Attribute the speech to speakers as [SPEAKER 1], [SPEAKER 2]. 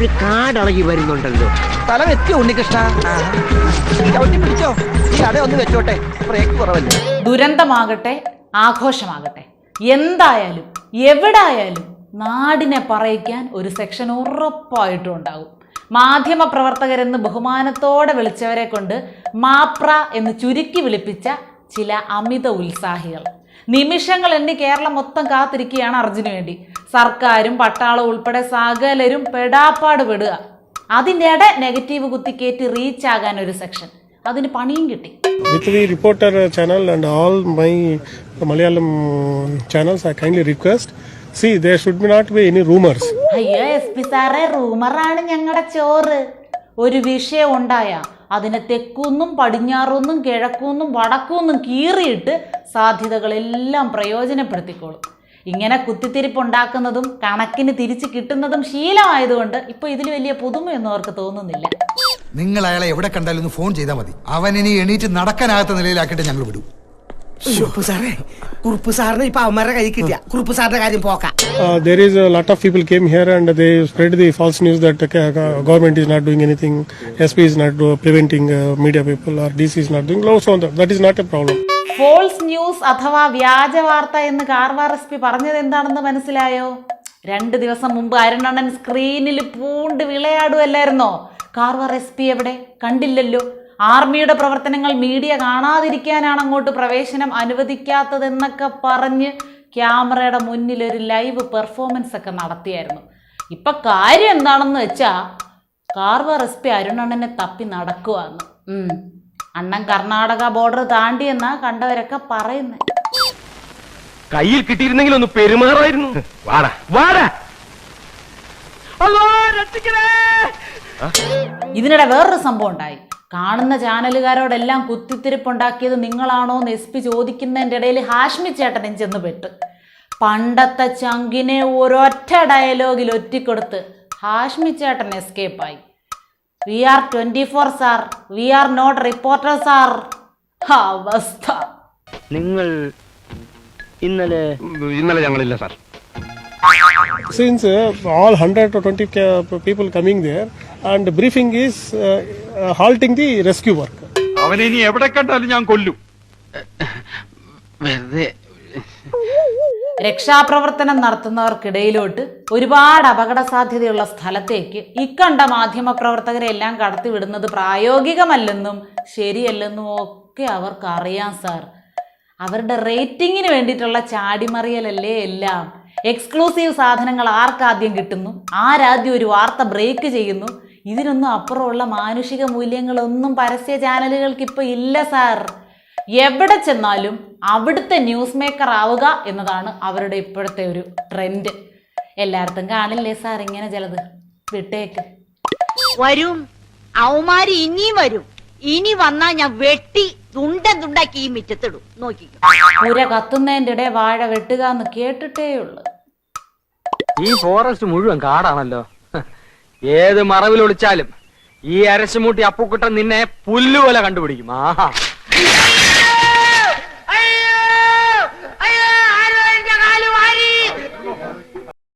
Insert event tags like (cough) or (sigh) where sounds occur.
[SPEAKER 1] ഒരു കാടളകി വരുന്നുണ്ടല്ലോ.
[SPEAKER 2] തല എത്തിയോ ഉണ്ണികൃഷ്ണ. ചവിട്ടി പിടിച്ചോ? ഈ അട ഒന്ന് വെച്ചോട്ടെ. ബ്രേക്ക് കുറവല്ലേ?
[SPEAKER 3] ദുരന്തമാകട്ടെ ആഘോഷമാകട്ടെ. എന്തായാലും എവിടെ ആയാലും നാടിനെ പറയിക്കാൻ ഒരു സെക്ഷൻ ഉറപ്പായിട്ടും ഉണ്ടാകും. മാധ്യമ പ്രവർത്തകരെന്ന് ബഹുമാനത്തോടെ വിളിച്ചവരെ കൊണ്ട് മാപ്ര എന്ന് ചുരുക്കി വിളിപ്പിച്ച ചില അമിത ഉത്സാഹികൾ. നിമിഷങ്ങൾ എണ്ണി കേരളം മൊത്തം കാത്തിരിക്കുകയാണ് അർജുന് വേണ്ടി. സർക്കാരും പട്ടാളം ഉൾപ്പെടെ സകലരും പെടാപ്പാട് പെടുക. അതിന്റെ ഇട നെഗറ്റീവ് കുത്തിക്കേറ്റ് റീച്ച് ആകാൻ ഒരു സെക്ഷൻ അതിന് പണിയും കിട്ടി.
[SPEAKER 4] reporter channel and all my Malayalam channels, I kindly request. See, there should be not be any rumors.
[SPEAKER 3] അയ്യോ എസ് പി സാറേ റൂമറാണ് ഞങ്ങളുടെ ചോറ്. ഒരു വിഷയം ഉണ്ടായ അതിനെ തെക്കുന്നും പടിഞ്ഞാറുന്നും കിഴക്കുന്നും വടക്കുന്നും കീറിയിട്ട് സാധ്യതകളെല്ലാം പ്രയോജനപ്പെടുത്തിക്കോളും. ഇങ്ങനെ കുത്തിത്തിരിപ്പ് ഉണ്ടാക്കുന്നതും കണക്കിന് തിരിച്ച് കിട്ടുന്നതും ശീലമായതുകൊണ്ട് ഇപ്പൊ ഇതിൽ വലിയ പുതുമയൊന്നും അവർക്ക് തോന്നുന്നില്ല.
[SPEAKER 5] നിങ്ങൾ അയാളെ എവിടെ കണ്ടാലും ഒന്ന് ഫോൺ ചെയ്താൽ മതി. അവൻ ഇനി എണീറ്റ് നടക്കാനാകാത്ത നിലയിലാക്കിയിട്ട് ഞങ്ങൾ വിടും.
[SPEAKER 1] കുറുപ്പ് സാറേ കുറുപ്പ് സാറിന് ഇപ്പൊ അവന്മാരുടെ കൈ കിട്ടിയ. കുറുപ്പ് സാറിന്റെ കാര്യം പോക്കാം.
[SPEAKER 4] Uh, there is a lot of people came here and they spread the false news that uh, government is not doing anything, SP is not do, preventing uh, media people or DC is not doing. So that, that is not a problem.
[SPEAKER 3] False news അഥവാ വ്യാജ വാർത്ത എന്ന് Karwar S P പറഞ്ഞത് എന്താണെന്ന് മനസ്സിലായോ? രണ്ട് ദിവസം മുമ്പ് അരുണണ്ണൻ സ്ക്രീനിൽ പൂണ്ട് വിളയാടുമല്ലായിരുന്നോ കാർവാർ എസ് പി എവിടെ? കണ്ടില്ലല്ലോ. ആർമിയുടെ പ്രവർത്തനങ്ങൾ മീഡിയ കാണാതിരിക്കാനാണ് അങ്ങോട്ട് പ്രവേശനം അനുവദിക്കാത്തതെന്നൊക്കെ പറഞ്ഞ് ക്യാമറയുടെ മുന്നിൽ ഒരു ലൈവ് പെർഫോമൻസ് ഒക്കെ നടത്തിയായിരുന്നു. ഇപ്പൊ കാര്യം എന്താണെന്ന് വെച്ചാ കാർവാർ എസ് പി അരുണണ്ണനെ തപ്പി നടക്കുവാന്ന്. അണ്ണൻ കർണാടക ബോർഡർ താണ്ടിയെന്നാ കണ്ടവരൊക്കെ പറയുന്നത്
[SPEAKER 6] കയ്യിൽ കിട്ടിയിരുന്നെങ്കിൽ ഒന്ന് പെരുമാറായിരുന്നു. വാടാ. വാടാ.
[SPEAKER 3] ഇതിനിടെ വേറൊരു സംഭവം ഉണ്ടായി. കാണുന്ന ചാനലുകാരോടെല്ലാം കുത്തിത്തിരിപ്പുണ്ടാക്കിയത് നിങ്ങളാണോ എന്ന് എസ് പി ചോദിക്കുന്നതിന്റെ ഇടയിൽ ഹാഷ്മി ചേട്ടനും ചെന്ന് പെട്ട്. പണ്ടത്തെ ചങ്കിനെ ഒരൊറ്റ ഡയലോഗിൽ ഒറ്റിക്കൊടുത്ത് ഹാഷ്മി ചേട്ടൻ എസ്കേപ്പായി we are twenty four sir we are not reporter sir അവസ്ഥ.
[SPEAKER 7] നിങ്ങൾ ഇന്നലെ
[SPEAKER 6] ഇന്നലെ ഞങ്ങളില്ല sir
[SPEAKER 4] Since uh, all 120 ca- people coming there and briefing is uh, uh, halting the rescue work.
[SPEAKER 6] അവനെ ഇനി എവിടെ കണ്ടാലും ഞാൻ കൊല്ലും.
[SPEAKER 7] വെറുതെ
[SPEAKER 3] രക്ഷാപ്രവർത്തനം നടത്തുന്നവർക്കിടയിലോട്ട് ഒരുപാട് അപകട സാധ്യതയുള്ള സ്ഥലത്തേക്ക് ഇക്കണ്ട മാധ്യമ പ്രവർത്തകരെ എല്ലാം കടത്തിവിടുന്നത് പ്രായോഗികമല്ലെന്നും ശരിയല്ലെന്നും ഒക്കെ അവർക്ക് അറിയാം സാർ. അവരുടെ റേറ്റിങ്ങിന് വേണ്ടിയിട്ടുള്ള ചാടിമറിയലല്ലേ എല്ലാം. എക്സ്ക്ലൂസീവ് സാധനങ്ങൾ ആർക്കാദ്യം കിട്ടുന്നു? ആരാദ്യം ഒരു വാർത്ത ബ്രേക്ക് ചെയ്യുന്നു? ഇതിനൊന്നും അപ്പുറമുള്ള മാനുഷിക മൂല്യങ്ങളൊന്നും പരസ്യ ചാനലുകൾക്ക് ഇപ്പോൾ ഇല്ല സാർ. എവിടെ ചെന്നാലും അവിടുത്തെ ന്യൂസ് മേക്കർ ആവുക എന്നതാണ് അവരുടെ ഇപ്പോഴത്തെ ഒരു ട്രെൻഡ് എല്ലായിടത്തും കാണില്ലേ സാർ ഇങ്ങനെ ചിലത്. വിട്ടേക്ക്.
[SPEAKER 8] വരും. അവന്മാര് ഇനിയും വരും. ഇനി വന്നാ ഞാൻ വെട്ടി തുണ്ടൻ തുണ്ടാക്കി ഈ മിറ്റത്തിടും. നോക്കിക്കോ.
[SPEAKER 3] പുര കത്തുന്നതിന്റെ ഇടെ വാഴ വെട്ടുക എന്ന് കേട്ടിട്ടേ ഉള്ളു.
[SPEAKER 7] ഈ ഫോറസ്റ്റ് മുഴുവൻ കാടാണല്ലോ. ഏത് മറവിൽ ഒളിച്ചാലും ഈ അരശുമൂട്ടി അപ്പുക്കുട്ടൻ നിന്നെ പുല്ലുപോലെ കണ്ടുപിടിക്കും. ആഹാ. Peter! (laughs)